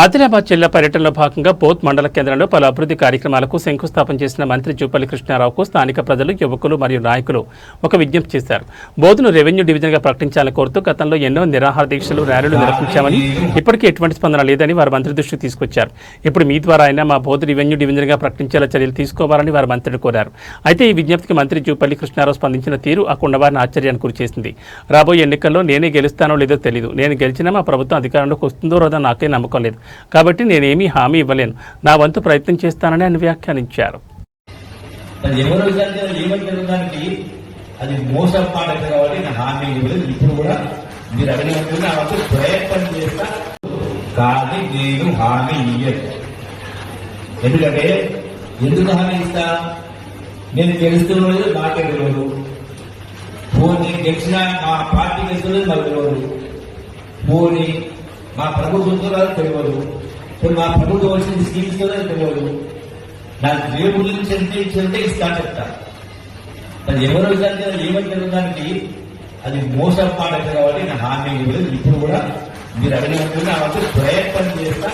ఆదిలాబాద్ జిల్లా పర్యటనలో భాగంగా బోత్ మండల కేంద్రంలో పలు అభివృద్ధి కార్యక్రమాలకు శంకుస్థాపన చేసిన మంత్రి జూపల్లి కృష్ణారావుకు స్థానిక ప్రజలు యువకులు మరియు నాయకులు ఒక విజ్ఞప్తి చేశారు. బోధును రెవెన్యూ డివిజన్గా ప్రకటించాలని కోరుతూ గతంలో ఎన్నో నిరాహార దీక్షలు ర్యాలీలు నిర్వహించామని ఇప్పటికీ ఎటువంటి స్పందన లేదని వారు మంత్రి దృష్టికి తీసుకొచ్చారు. ఇప్పుడు మీ ద్వారా అయినా మా బోధు రెవెన్యూ డివిజన్గా ప్రకటించేలా చర్యలు తీసుకోవాలని వారు మంత్రిని కోరారు. అయితే ఈ విజ్ఞప్తికి మంత్రి జూపల్లి కృష్ణారావు స్పందించిన తీరు ఆ కుండవారిని ఆశ్చర్యానికి గురిచేసింది రాబోయే ఎన్నికల్లో నేనే గెలుస్తానో లేదో తెలియదు నేను గెలిచినా మా ప్రభుత్వం అధికారంలోకి వస్తుందో రోజా నాకే నమ్మకం లేదు. కాబట్టి నేనేమీ హామీ ఇవ్వలేను. నా వంతు ప్రయత్నం చేస్తానని ఆయన వ్యాఖ్యానించారు. అది మోసం మాట కాబట్టి హామీ ఇవ్వలేదు. ఇప్పుడు కూడా మీరు అడిగినప్పుడు నా వంతు ప్రయత్నం చేస్తా. కానీ నేను హామీ ఎందుకంటే ఎందుకు హామీ ఇస్తా? నేను గెలుస్తున్నది నాకే తెలియదు. పోనీ గెలిచిన మా పార్టీ గెలుస్తున్నది నాకు తెలియదు. పోనీ మా ప్రభుత్వం తెలియదు. ఇప్పుడు మా ప్రభుత్వం వచ్చిన స్కీమ్స్ తెలియదు. నాకు దేవుడి నుంచి ఎంత ఇచ్చింటే ఇస్తా చెప్తా. అది ఎవరు విధంగా ఏమంటారు దానికి అది మోసం మాట కాబట్టి నా హామీ ఇవ్వలేదు. ఇప్పుడు కూడా మీరు అడిగినట్టు నా వంతు ప్రయత్నం చేస్తా.